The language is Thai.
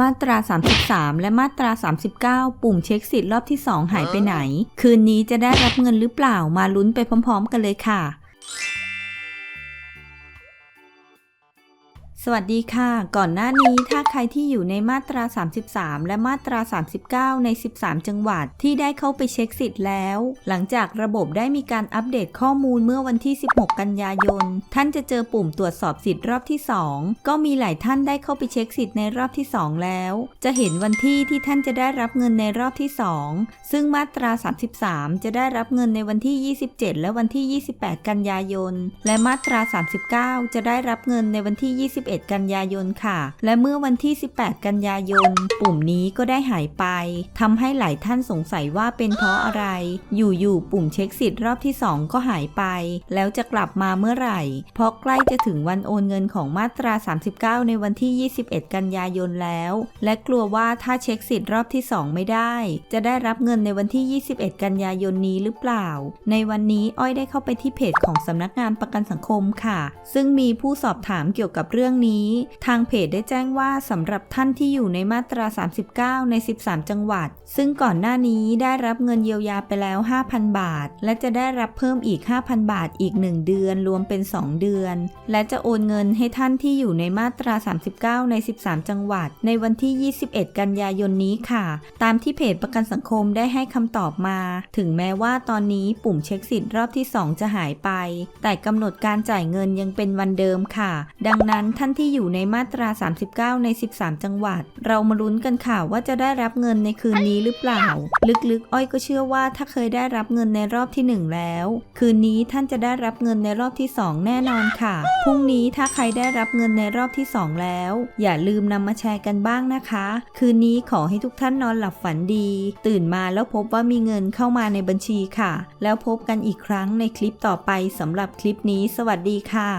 มาตรา 33 และมาตรา 39 ปุ่มเช็คสิทธิ์รอบที่ 2 หายไปไหน คืนนี้จะได้รับเงินหรือเปล่ามาลุ้นไปพร้อม ๆ กันเลยค่ะ สวัสดีค่ะ ก่อนหน้านี้ถ้าใครที่อยู่ในมาตรา 33 และมาตรา 39 ใน 13 จังหวัดที่ได้เข้าไปเช็คสิทธิ์แล้ว หลังจากระบบได้มีการอัปเดตข้อมูลเมื่อวันที่ 16 กันยายน ท่านจะเจอปุ่มตรวจสอบสิทธิ์รอบที่ 2 ก็มีหลายท่านได้เข้าไปเช็คสิทธิ์ในรอบที่ 2 แล้ว จะเห็นวันที่ที่ท่านจะได้รับเงินในรอบที่ 2 ซึ่งมาตรา 33 จะได้รับเงินในวันที่ 27 และวันที่ 28 กันยายน และมาตรา 39 จะได้รับเงินในวันที่ 21กันยายนค่ะ และเมื่อวันที่ 18 กันยายน ปุ่มนี้ก็ได้หายไปทำให้หลายท่านสงสัยว่าเป็นเพราะอะไร อยู่ๆปุ่มเช็คสิทธิ์รอบที่ 2 ก็หายไป แล้วจะกลับมาเมื่อไหร่ เพราะใกล้จะถึงวันโอนเงินของมาตรา 39 ในวันที่ 21 กันยายนแล้ว และกลัวว่าถ้าเช็คสิทธิ์รอบที่ 2 ไม่ได้ จะได้รับเงินในวันที่ 21 กันยายนนี้หรือเปล่า ในวันนี้อ้อยได้เข้าไปที่เพจของสำนักงานประกันสังคมค่ะ ซึ่งมีผู้สอบถามเกี่ยวกับเรื่องนี้ ทางเพจได้แจ้งว่าสำหรับท่านที่อยู่ในมาตรา 39 ใน 13 จังหวัด ซึ่งก่อนหน้านี้ได้รับเงินเยียวยาไปแล้ว 5,000 บาท และจะได้รับเพิ่มอีก 5,000 บาทอีก 1 เดือน รวมเป็น 2 เดือน และจะโอนเงินให้ท่านที่อยู่ในมาตรา 39 ใน 13 จังหวัด ในวันที่ 21 กันยายนนี้ค่ะ ตามที่เพจประกันสังคมได้ให้คำตอบมา ถึงแม้ว่าตอนนี้ปุ่มเช็คสิทธิ์รอบที่ 2 จะหายไป แต่กำหนดการจ่ายเงินยังเป็นวันเดิมค่ะ ดังนั้นท่านานที่อยู่ในมาตรา 39 ใน 13 จังหวัด เรามาลุ้นกันค่ะว่าจะได้รับเงินในคืนนี้หรือเปล่า ลึกๆ อ้อยก็เชื่อว่าถ้าเคยได้รับเงินในรอบที่ 1 แล้ว คืนนี้ท่านจะได้รับเงินในรอบที่ 2 แน่นอนค่ะ พรุ่งนี้ถ้าใครได้รับเงินในรอบที่ 2 แล้ว อย่าลืมนำมาแชร์กันบ้างนะคะ คืนนี้ขอให้ทุกท่านนอนหลับฝันดี ตื่นมาแล้วพบว่ามีเงินเข้ามาในบัญชีค่ะ แล้วพบกันอีกครั้งในคลิปต่อไปสำหรับคลิปนี้ สวัสดีค่ะ